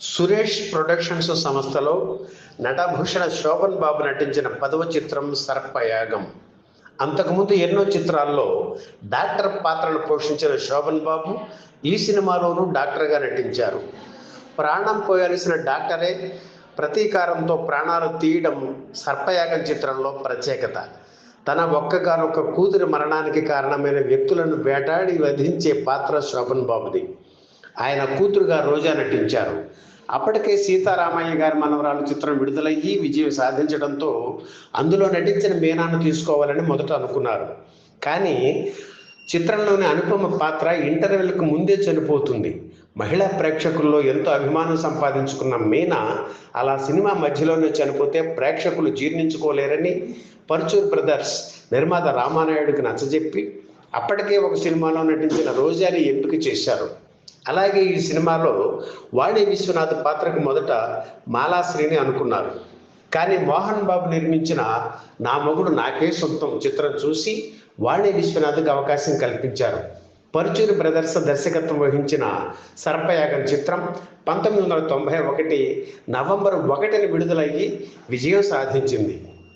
Suresh productions సంస్థలో నటభూషణ శోభన్ బాబు నటించిన పదవ చిత్రం సర్పయాగం. అంతకుముందు ఎన్నో చిత్రాల్లో డాక్టర్ పాత్రను పోషించిన శోభన్ బాబు ఈ సినిమాలోనూ డాక్టర్గా నటించారు. ప్రాణం పోయాల్సిన డాక్టరే ప్రతీకారంతో ప్రాణాలు తీయడం సర్పయాగం చిత్రంలో ప్రత్యేకత. తన ఒక్కగానొక్క కూతురి మరణానికి కారణమైన వ్యక్తులను వేటాడి వధించే పాత్ర శోభన్ బాబుది. ఆయన కూతురుగా రోజా నటించారు. అప్పటికే సీతారామయ్య గారి మనవరాలు చిత్రం విడుదలయ్యి విజయం సాధించడంతో అందులో నటించిన మీనాను తీసుకోవాలని మొదట అనుకున్నారు. కానీ చిత్రంలోని అనుపమ పాత్ర ఇంటర్వెల్కు ముందే చనిపోతుంది. మహిళా ప్రేక్షకుల్లో ఎంతో అభిమానం సంపాదించుకున్న మీనా అలా సినిమా మధ్యలోనే చనిపోతే ప్రేక్షకులు జీర్ణించుకోలేరని పర్చూర్ బ్రదర్స్ నిర్మాత రామానాయుడికి నచ్చజెప్పి అప్పటికే ఒక సినిమాలో నటించిన రోజాని ఎంపిక చేశారు. అలాగే ఈ సినిమాలో వాణి విశ్వనాథ్ పాత్రకు మొదట మాలాశ్రీని అనుకున్నారు. కానీ మోహన్ బాబు నిర్మించిన నా మొగుడు నాకే సొంతం చిత్రం చూసి వాణి విశ్వనాథ్కి అవకాశం కల్పించారు. పరుచూరి బ్రదర్స్ దర్శకత్వం వహించిన సర్పయాగం చిత్రం పంతొమ్మిది వందల తొంభై ఒకటి నవంబర్ ఒకటిని విడుదలయ్యి విజయం సాధించింది.